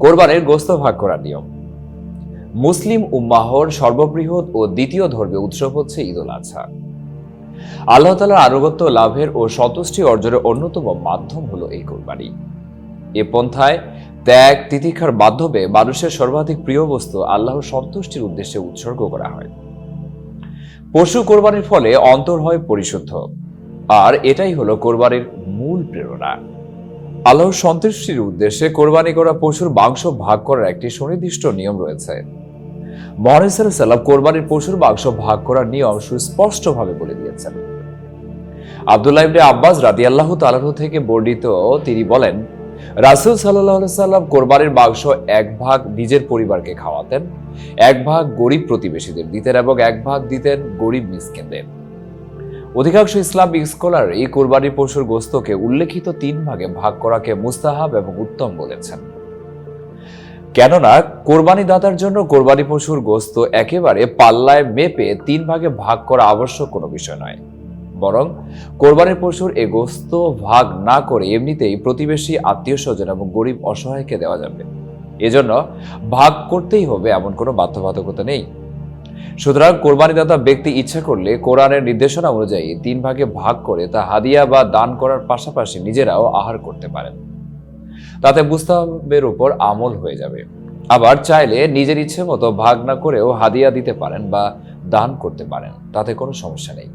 কোরবানির গোস্ত ভাগ করার নিয়ম। মুসলিম উম্মাহর সর্ববৃহৎ ও দ্বিতীয় ধর্মীয় উৎসব হচ্ছে ঈদ উল আজহা আল্লাহ তালার আনুগত্য লাভের ও সন্তুষ্টি অর্জনের অন্যতম মাধ্যম হলো এই কোরবানি। এ পন্থায় ত্যাগ, তিতিক্ষার মাধ্যমে মানুষের সর্বাধিক প্রিয় বস্তু আল্লাহর সন্তুষ্টির উদ্দেশ্যে উৎসর্গ করা হয়। পশু কোরবানির ফলে অন্তর হয় পরিশুদ্ধ। আর এটাই হলো কোরবানির মূল প্রেরণা। আল্লাহর সন্তুষ্টির উদ্দেশ্যে কোরবানি করা পশুর মাংস ভাগ করার একটি সুনির্দিষ্ট নিয়ম রয়েছে। মহান সাল্লাম কোরবানির পশুর মাংস ভাগ করার নিয়ম সুস্পষ্টভাবে বলে দিয়েছেন। আবদুল্লাহ ইবনে আব্বাস রাদি আল্লাহ তালাহু থেকে বর্ণিত তিনি বলেন, রাসুল সাল্লাহ সাল্লাম কোরবানির মাংস এক ভাগ নিজের পরিবারকে খাওয়াতেন, এক ভাগ গরিব প্রতিবেশীদের দিতেন এবং এক ভাগ দিতেন গরিব মিসকিনদের। অধিকাংশ ইসলামিক স্কলার এই কোরবানি পশুর গোস্তকে উল্লেখিত তিন ভাগে ভাগ করাকে মুস্তাহাব এবং উত্তম বলেছেন। কেননা কোরবানি দাতার জন্য কোরবানি পশুর গোস্ত একেবারে পাল্লায় মেপে তিন ভাগে ভাগ করা আবশ্যক কোনো বিষয় নয়। বরং কোরবানির পশুর এ গোস্ত ভাগ না করে এমনিতেই প্রতিবেশী আত্মীয় স্বজন এবং গরিব অসহায়কে দেওয়া যাবে। এজন্য ভাগ করতেই হবে এমন কোনো বাধ্যবাধকতা নেই। সুতরাং কোরবানিদাতা ব্যক্তি ইচ্ছা করলে কোরআনের নির্দেশনা অনুযায়ী তিন ভাগে ভাগ করে তা হাদিয়া বা দান করার পাশাপাশি নিজেরাও আহার করতে পারেন। তাতে মুস্তাহাবের উপর আমল হয়ে যাবে। আবার চাইলে নিজের ইচ্ছে মতো ভাগ না করেও হাদিয়া দিতে পারেন বা দান করতে পারেন, তাতে কোনো সমস্যা নেই।